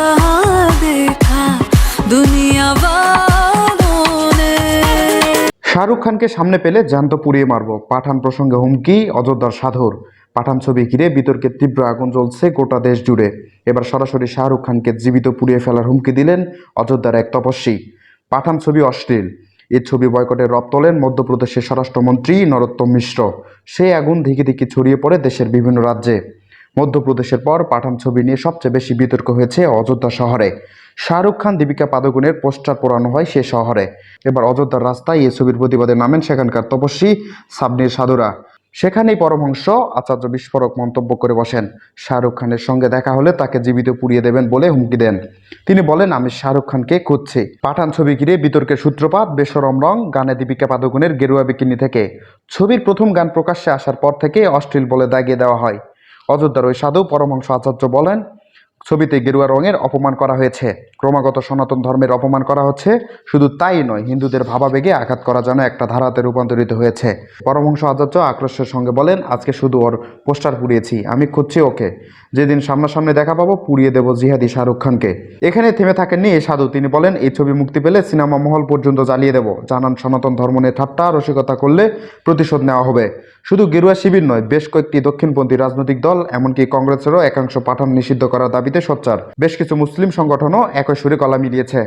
जहां देखा दुनिया वालों ने শাহরুখ খানকে সামনে পেলে জ্যান্ত পুড়িয়ে মারব পাঠান প্রসঙ্গে হুমকি অযোধ্যার সাধুর পাঠান ছবি ঘিরে বিতর্কের তীব্র আগুন জ্বলছে গোটা দেশ জুড়ে এবার সরাসরি শাহরুখ খানকে জীবিত পুড়িয়ে ফেলার হুমকি দিলেন অযোধ্যার এক তপস্বী পাঠান ছবি অশ্লীল এই ছবি বয়কটের রব তোলেন মধ্যপ্রদেশের স্বরাষ্ট্রমন্ত্রী নরোত্তম মিশ্র সেই আগুন ধিকি ধিকি ছড়িয়ে পড়ে দেশের বিভিন্ন রাজ্যে মধ্যপ্রদেশের পর পাঠান ছবি নিয়ে সবচেয়ে বেশি বিতর্ক হয়েছে অযোধ্যা শহরে। শাহরুখ খান, দীপিকা পাদুকোনের পোস্টার পোড়ানো হয় সে শহরে। এবার অযোধ্যার রাস্তায় এই ছবির প্রতিবাদে নামেন সেখানকার তপস্বী সাবনির সাধুরা। সেখানেই পরমহংস আচার্য বিস্ফোরক মন্তব্য করে বসেন। শাহরুখ খানের সঙ্গে দেখা হলে তাকে জীবিত পুড়িয়ে দেবেন বলে হুমকি দেন। তিনি বলেন, আমি শাহরুখ খানকে খুঁজছি। পাঠান ছবি ঘিরে বিতর্কের সূত্রপাত, বেসরম রং, গানে দীপিকা পাদুকোনের গেরুয়া বিকিনি থেকে। ছবির প্রথম গান প্রকাশ্যে আসার পর থেকে অশ্লীল বলে দাগিয়ে দেওয়া হয়। অযোধ্যার ওই সাধু পরমহংস আচার্য বলেন ছবিতে গেরুয়া রঙের অপমান করা হয়েছে। ক্রমাগত সনাতন ধর্মের অপমান করা হচ্ছে। শুধু তাই নয়, হিন্দুদের ভাবাবেগে আঘাত করা যেন একটা ধারাতে রূপান্তরিত হয়েছে। পরমহংস আচার্য আক্রোশের সঙ্গে বলেন, আজকে শুধু ওর পোস্টার পুড়িয়েছি, আমি খুঁজছি ওকে। যেদিন সামনাসামনি দেখা পাবো, পুড়িয়ে দেবো জিহাদি শাহরুখ খানকে। এখানে থেমে থাকেননি এই সাধু। তিনি বলেন, এই ছবি মুক্তি পেলে সিনেমা মহল পর্যন্ত জ্বালিয়ে দেব। জানান সনাতন ধর্ম নিয়ে ঠাট্টা রসিকতা করলে প্রতিশোধ নেওয়া হবে। শুধু গেরুয়া শিবির নয়, বেশ কয়েকটি দক্ষিণপন্থী রাজনৈতিক দল, এমনকি কংগ্রেসেরও একাংশ পাঠান নিষিদ্ধ করার দাবিতে সোচ্চার বেশ কিছু মুসলিম সংগঠনও একই সুরে গলা মিলিয়েছে।